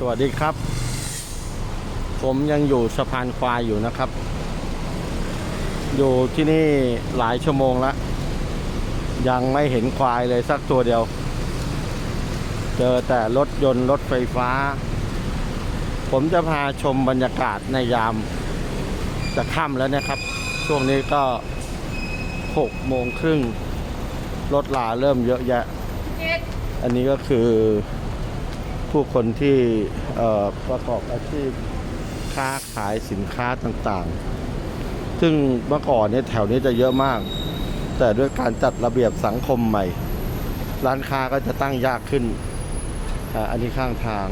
สวัสดีครับ ผมยังอยู่สะพานควายอยู่นะครับ อยู่ที่นี่หลายชั่วโมงแล้วยังไม่เห็นควายเลยสักตัวเดียว เจอแต่รถยนต์รถไฟฟ้า ผมจะพาชมบรรยากาศในยาม จะค่ำแล้วนะครับ ช่วงนี้ก็หกโมงครึ่งรถลาเริ่มเยอะแยะ อันนี้ก็คือ ผู้คนที่เอ่อประกอบอาชีพค้าขายสินค้าต่างๆ ซึ่งเมื่อก่อนเนี่ยแถวนี้จะเยอะมาก แต่ด้วยการจัดระเบียบสังคมใหม่ ร้านค้าก็จะตั้งยากขึ้นอ่าอันนี้ข้างทาง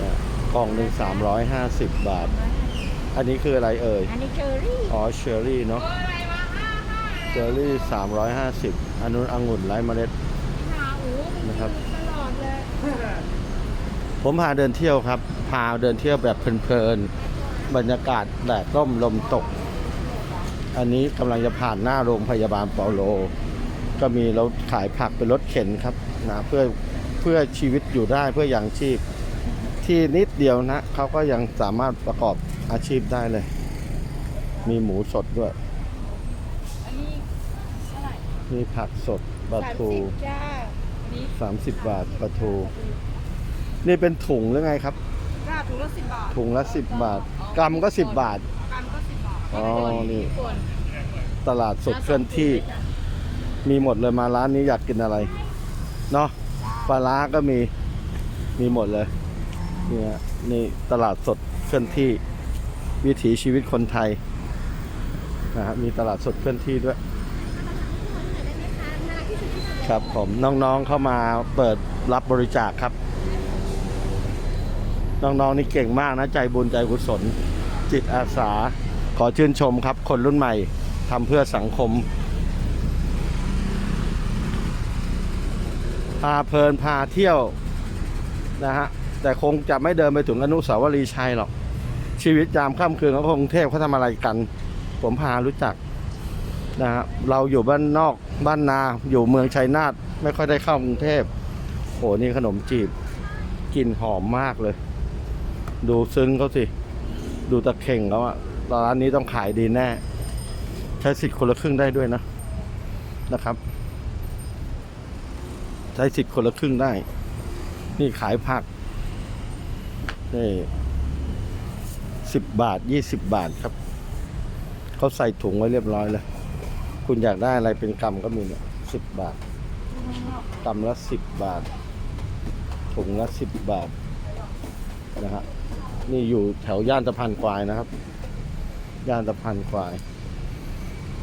อ่ากล่องหนึ่งสามร้อยห้าสิบบาท อันนี้คืออะไรเอ่ย อันนี้เชอรี่ อ๋อ เชอร์รี่เนาะ เชอร์รี่สามร้อยห้าสิบอันนู้นองุ่นไร้เมล็ดหาอูนะครับตลอดเลย ผมพาเดินเที่ยวครับ พาเดินเที่ยวแบบเพลินๆ บรรยากาศแดดร่มลมตก อันนี้กำลังจะผ่านหน้าโรงพยาบาลเปาโล ก็มีรถขายผักเป็นรถเข็นครับนะเพื่อเพื่อชีวิตอยู่ได้เพื่ออย่างชีพ ที่นิดเดียวนะเขาก็ยังสามารถประกอบอาชีพได้เลย มีหมูสดด้วยอันนี้เท่าไหร่มีผักสดปลาสามทูสิบจ้าอันนี้ 30 บาทปลาทูนี่เป็นถุงหรือไงครับจ้าถุงละสิบบาทถุงละ 10 บาท กรัมก็ 10 บาท กรัมก็สิบบาทอ๋อ นี่ส่วนตลาดสดเคลื่อนที่มีหมดเลยมาร้านนี้อยากกินอะไร เนาะปลาร้าก็มีมีหมดเลยเนี่ยนี่ตลาดสดเคลื่อนที่วิถีชีวิตคนไทยนะฮะมีตลาดสดเคลื่อนที่ด้วย ครับผมน้องๆเข้ามาเปิดรับบริจาคครับ น้องๆนี่เก่งมากนะใจบุญใจกุศล จิตอาสา ขอชื่นชมครับ คนรุ่นใหม่ทำเพื่อสังคมพาเพลินพาเที่ยวนะฮะแต่คงจะไม่เดินไปถึงอนุสาวรีย์ชัยหรอก ชีวิตยามค่ำคืนของกรุงเทพเขาทำอะไรกัน ผมพารู้จัก นะฮะเราอยู่บ้านนอกบ้านนาอยู่เมืองชัยนาทไม่ค่อยได้เข้ากรุงเทพโหนี่ขนมจีบกลิ่นหอมมากเลย ดูซึ้งเขาสิ ดูตะเข่งเขาอะร้านนี้ต้องขายดีแน่ ใช้สิทธิ์คนละครึ่งได้ด้วยนะนะครับ ใช้สิทธิ์คนละครึ่งได้ นี่ขายผักนี่สิบบาทยี่สิบบาทครับ เขาใส่ถุงไว้เรียบร้อยแล้ว คุณอยากได้อะไรเป็นกำก็มีเนี่ยสิบบาทกำละสิบบาท ถุงละสิบบาทนะฮะนี่อยู่แถวย่านตะพานควายนะครับ ย่านตะพานควาย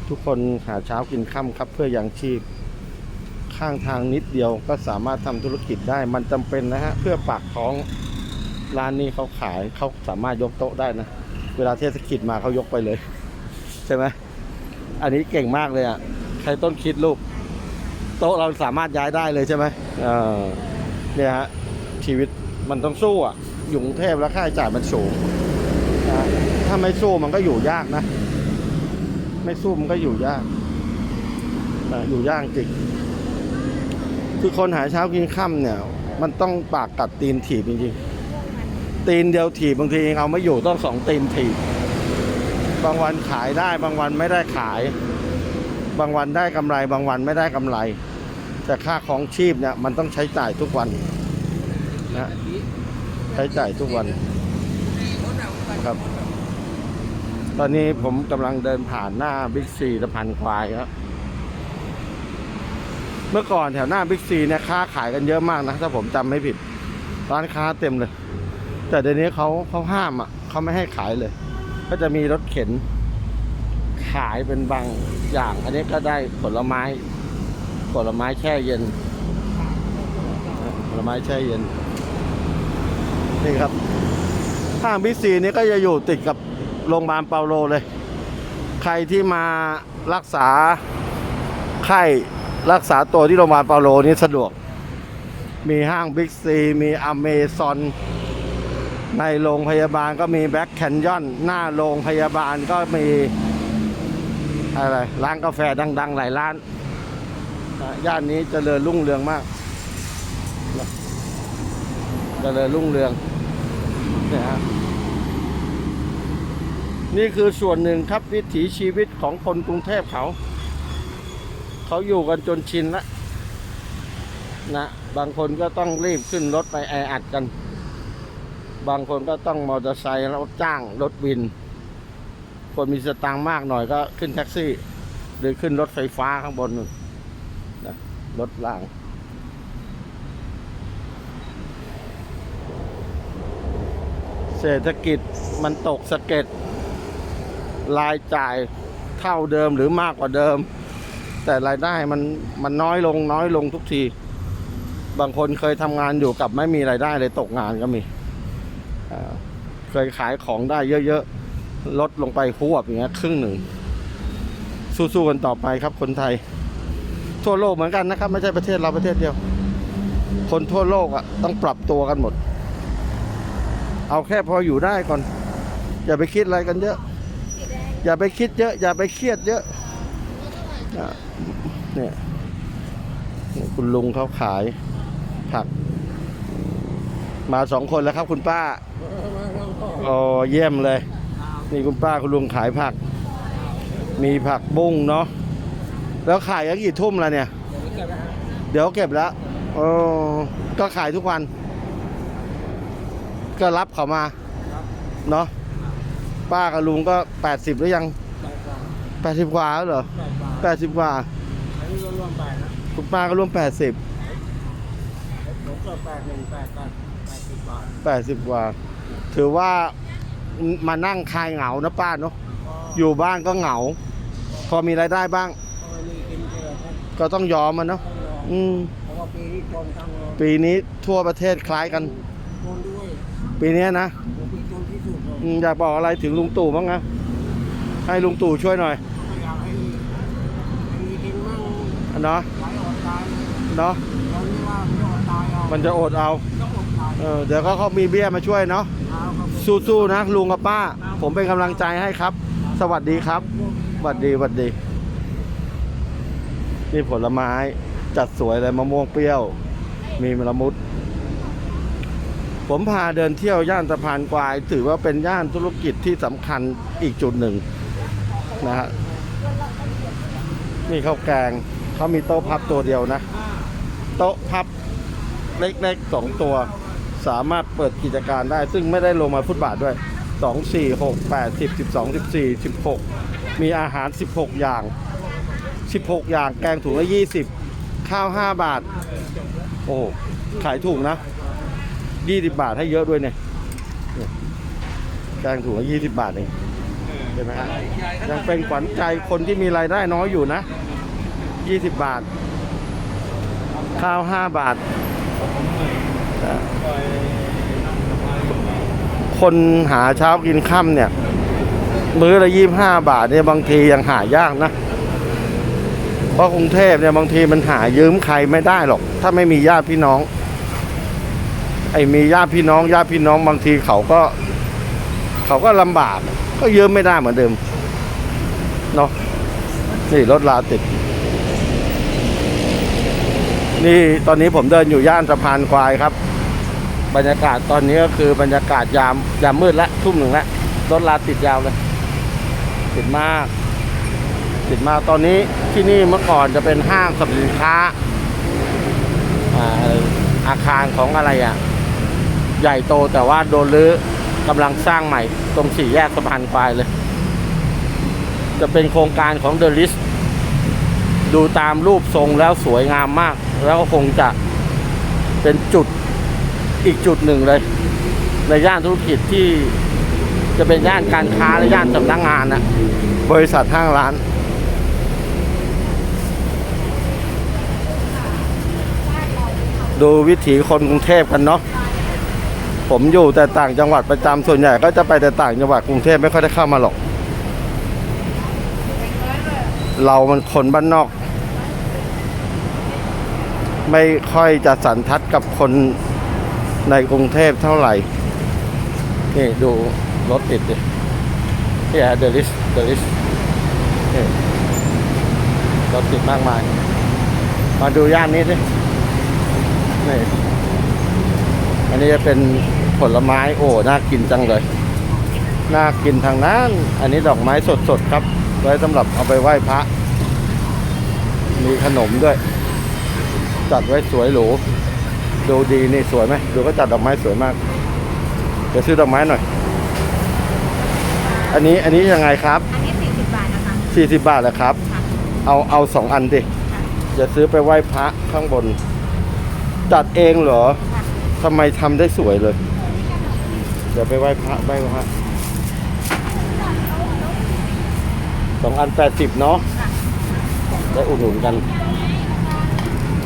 ทุกคนหาเช้ากินค่ำครับเพื่อยังชีพ ข้างทางนิดเดียวก็สามารถทำธุรกิจได้มันจำเป็นนะฮะเพื่อปากท้องร้านนี้เขาขายเขาสามารถยกโต๊ะได้นะ เวลาเทศกิจมาเขายกไปเลย ใช่ไหม อันนี้เก่งมากเลยอะ ใครต้นคิดลูก โต๊ะเราสามารถย้ายได้เลยใช่ไหมเออเนี่ยฮะ ชีวิตมันต้องสู้อะ อยู่กรุงเทพแล้วค่าใช้จ่ายมันสูง ถ้าไม่สู้มันก็อยู่ยากนะ ไม่สู้มันก็อยู่ยากอยู่ยากจริง คือคนหาเช้ากินค่ำเนี่ย มันต้องปากกัดตีนถีบจริงๆ ตีนเดียวถีบบางทีเอาไม่อยู่ต้องสองตีนถีบ บางวันขายได้บางวันไม่ได้ขาย บางวันได้กำไร บางวันไม่ได้กำไร แต่ค่าของชีพเนี่ยมันต้องใช้จ่ายทุกวันนะใช้จ่ายทุกวันครับ ตอนนี้ผมกำลังเดินผ่านหน้าบิ๊กซีสะพานควายครับเมื่อก่อนแถวหน้าบิ๊กซีเนี่ยค้าขายกันเยอะมากนะถ้าผมจำไม่ผิด ร้านค้าเต็มเลย แต่เดี๋ยวนี้เขาเขาห้ามอะเขาไม่ให้ขายเลย ก็จะมีรถเข็นขายเป็นบางอย่าง อันนี้ก็ได้ผลไม้ ผลไม้แช่เย็น ผลไม้แช่เย็น นี่ครับห้างบิ๊กซีนี่ก็จะอยู่ติดกับโรงพยาบาลเปาโลเลย ใครที่มารักษาไข้รักษาตัวที่โรงพยาบาลเปาโลนี่สะดวก มีห้างบิ๊กซี มีอเมซอน ในโรงพยาบาลก็มีแบ็คแคนยอนหน้าโรงพยาบาลก็มีอะไรร้านกาแฟดัง ๆ หลายร้านย่านนี้เจริญรุ่งเรืองมากนะเจริญรุ่งเรืองนี่ฮะนี่คือส่วนหนึ่งครับวิถีชีวิตของคนกรุงเทพเขา เขาอยู่กันจนชินแล้วนะ บางคนก็ต้องรีบขึ้นรถไปแออัดกัน บางคนก็ต้องมอเตอร์ไซค์รถจ้างรถวิน คนมีสตางค์มากหน่อยก็ขึ้นแท็กซี่ หรือขึ้นรถไฟฟ้าข้างบนนะรถราง เศรษฐกิจมันตกสะเก็ดรายจ่ายเท่าเดิมหรือมากกว่าเดิม แต่รายได้มันมันน้อยลงน้อยลงทุกที บางคนเคยทำงานอยู่กับไม่มีรายได้เลยตกงานก็มี เคยขายของได้เยอะๆ ลดลงไปหวบอย่างเงี้ยครึ่งหนึ่ง สู้ๆกันต่อไปครับคนไทย ทั่วโลกเหมือนกันนะครับ ไม่ใช่ประเทศเราประเทศเดียว คนทั่วโลกอะต้องปรับตัวกันหมด เอาแค่พออยู่ได้ก่อน อย่าไปคิดอะไรกันเยอะ อย่าไปคิดเยอะ อย่าไปเครียดเยอะนี่ยเนี่ยคุณลุงเขาขายผัก มาสองคนแล้วครับคุณป้าโอ้เยี่ยมเลย นี่คุณป้าคุณลุงขายผัก มีผักบุ้งเนาะแล้วขายกันกี่ทุ่มแล้วเนี่ย เดี๋ยวเก็บแล้วโอ้ก็ขายทุกวัน ก็รับเขามาเนาะป้ากับลุงก็แปดสิบหรือยังแปดสิบกว่าแล้วเหรอแปดสิบกว่าอันนี้รวมๆไปนะคุณป้าก็ร่วมแปดสิบผมเกิดแปดหนึ่งแปดแปด แปดสิบบาทแปดสิบกว่า ถือว่ามานั่งคลายเหงานะป้าเนาะอยู่บ้านก็เหงา พอมีรายได้บ้าง ก็ไม่มีกินเจอท่านก็ต้องยอมมันเนาะต้องรออืมเพราะว่าปีนี้จนทั้งโลกปีนี้ทั่วประเทศคล้ายกันจนด้วยปีเนี้ยนะผมปีจนที่สุดเลยอืมอยากบอกอะไรถึงลุงตู่บ้างนะให้ลุงตู่ช่วยหน่อยไม่อยากให้ให้มีกินมั่งเนาะหลายอดตายเนาะตอนนี้ว่าไม่อดตายเอามันจะอดเอาต้องอดตาย เออเดี๋ยวก็เขามีเบี้ยมาช่วยเนาะเอาครับสู้ๆนะลุงกับป้า ผมเป็นกำลังใจให้ครับ สวัสดีครับสวัสดีสวัสดี นี่ผลไม้จัดสวยเลยมะม่วงเปรี้ยว มีมะละมุด ผมพาเดินเที่ยวย่านสะพานควาย ถือว่าเป็นย่านธุรกิจที่สำคัญอีกจุดหนึ่งนะฮะนี่ข้าวแกงเขามีโต๊ะพับตัวเดียวนะ โต๊ะพับเล็กๆสองตัว สามารถเปิดกิจการได้ ซึ่งไม่ได้ลงมาฟุตบาทด้วย 2 4 6 8 10 12 14 16 มีอาหาร 16 อย่าง 16 อย่างแกงถุงละ 20 ข้าว 5 บาท โอ้โหขายถูกนะ20บาทให้เยอะด้วยเนี่ยเนี่ยแกงถุงละ20 บาทเองเห็นไหมฮะยังเป็นขวัญใจคนที่มีรายได้น้อยอยู่นะ 20 บาท ข้าว 5 บาท คนหาเช้ากินค่ำเนี่ย มื้อละยี่ห้าบาทเนี่ยบางทียังหายากนะ เพราะกรุงเทพเนี่ยบางทีมันหายืมใครไม่ได้หรอก ถ้าไม่มีญาติพี่น้อง ไอ้มีญาติพี่น้องญาติพี่น้องบางทีเขาก็ เขาก็ลำบาก ก็ยืมไม่ได้เหมือนเดิมเนาะนี่รถลาติด นี่ตอนนี้ผมเดินอยู่ย่านสะพานควายครับ บรรยากาศตอนนี้ก็คือบรรยากาศยามยามมืดแล้วทุ่มหนึ่งแล้วรถลาติดยาวเลย ติดมาก ติดมากตอนนี้ที่นี่เมื่อก่อนจะเป็นห้างสรรพสินค้าอาอาคารของอะไรอะ ใหญ่โตแต่ว่าโดนรื้อกำลังสร้างใหม่ ตรงสี่แยกสะพานควายเลย จะเป็นโครงการของเดอะลิสดูตามรูปทรงแล้วสวยงามมาก แล้วก็คงจะเป็นจุด อีกจุดหนึ่งเลย ในย่านธุรกิจที่จะเป็นย่านการค้าและย่านสำนักงานนะบริษัทห้างร้าน ดูวิถีคนกรุงเทพกันเนาะผมอยู่แต่ต่างจังหวัดประจำส่วนใหญ่ก็จะไปแต่ต่างจังหวัดกรุงเทพไม่ค่อยได้เข้ามาหรอก เรามันคนบ้านนอก ไม่ค่อยจะสันทัดกับคน ในกรุงเทพเท่าไหร่ นี่ดูรถติดดินี่ฮะเดลิสเดลิสนี่รถติดมากมาย มาดูย่านนี้ดินี่อันนี้จะเป็นผลไม้โอ้น่ากินจังเลย น่ากินทางนั้น อันนี้ดอกไม้สดๆครับ ไว้สำหรับเอาไปไหว้พระ มีขนมด้วย จัดไว้สวยหรู ดูดีนี่สวยไหมดูก็จัดดอกไม้สวยมากเดี๋ยวซื้อดอกไม้หน่อย อันนี้อันนี้ยังไงครับ อันนี้สี่สิบบาทนะคะ40บาทเหรอครับ เอาเอาสองอันดิจะซื้อไปไหว้พระข้างบน จัดเองเหรอทำไมทำได้สวยเลยเดี๋ยวไปไหว้พระไหว้พระสองอันแปดสิบเนาะได้อุดหนุนกันโ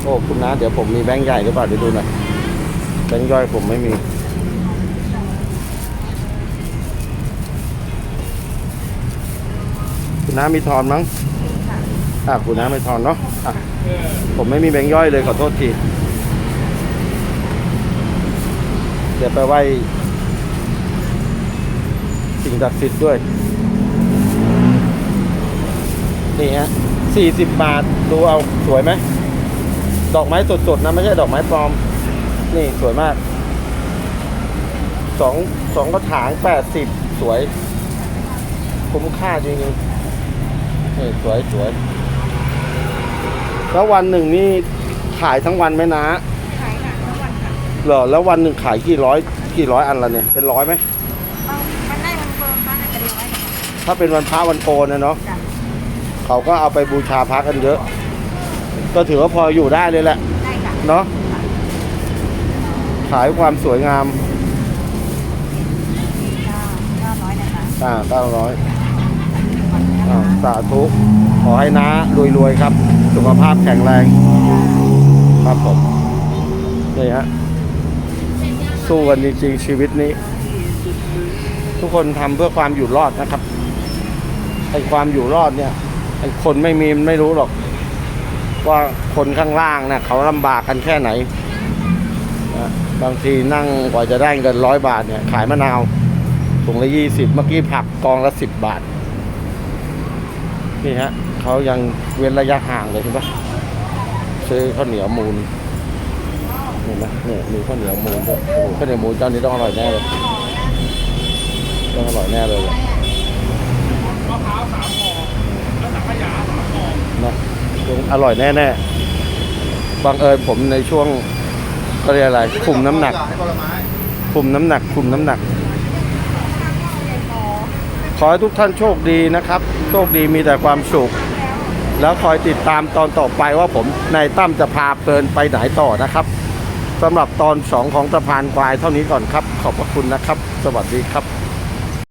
อ้คุณนะเดี๋ยวผมมีแบงค์ใหญ่หรือเปล่าเดี๋ยวดูหน่อยแบงค์ย่อยผมไม่มีคุณน้ามีทอนมั้งอะคุณน้าไม่ทอนเนาะอะผมไม่มีแบงค์ย่อยเลยขอโทษที เดี๋ยวไปไหว้สิ่งศักดิ์สิทธิ์ด้วย นี่ฮะสี่สิบบาท ดูเอาสวยไหม ดอกไม้สดๆนะไม่ใช่ดอกไม้ปลอม นี่สวยมากสองสองกระถางแปดสิบสวย คุ้มค่าจริงๆนี่สวยสวยแล้ววันหนึ่งนี่ขายทั้งวันไหมนะขายค่ะทั้งวันค่ะเหรอแล้ววันหนึ่งขายกี่ร้อยกี่ร้อยอันละเนี่ยเป็นร้อยไหมบางมันได้มันเฟิร์มบ้านน่าจะเรียกไว้ค่ะถ้าเป็นวันพระวันโกนนะเนาะจ้ะเขาก็เอาไปบูชาพระกันเยอะ ก็ถือว่าพออยู่ได้เลยแหละได้ค่ะเนาะขายความสวยงามเก้าเก้าร้อยนะคะอ่าเก้าร้อยอ่าสาธุขอให้น้ารวยๆครับ สุขภาพแข็งแรง ครับผมนี่ฮะสู้กันจริงๆชีวิตนี้ ทุกคนทำเพื่อความอยู่รอดนะครับไอ้ความอยู่รอดเนี่ยไอ้คนไม่มีมันไม่รู้หรอก ว่าคนข้างล่างเนี่ยเขาลำบากกันแค่ไหนนะบางทีนั่งกว่าจะได้เงินร้อยบาทเนี่ยขายมะนาวถุงละยี่สิบเมื่อกี้ผักกองละสิบบาท นี่ฮะเขายังเว้นระยะห่างเลยเห็นปะซื้อข้าวเหนียวมูลเห็นไหมเนี่ยมีข้าวเหนียวมูลด้วยโอ้โหข้าวเหนียวมูลเจ้านี้ต้องอร่อยแน่เลยต้องอร่อยแน่เลยอะนะต้องอ อร่อยแน่แน่ๆบังเอิญผมในช่วงก็เรียกอะไรคุมน้ำหนักคุมน้ำหนักคุมน้ำหนัก ขอให้ทุกท่านโชคดีนะครับ โชคดีมีแต่ความสุข แล้วคอยติดตามตอนต่อไปว่าผมนายตั้มจะพาเพลินไปไหนต่อนะครับสำหรับตอนสองของสะพานควายเท่านี้ก่อนครับ ขอบพระคุณนะครับ สวัสดีครับ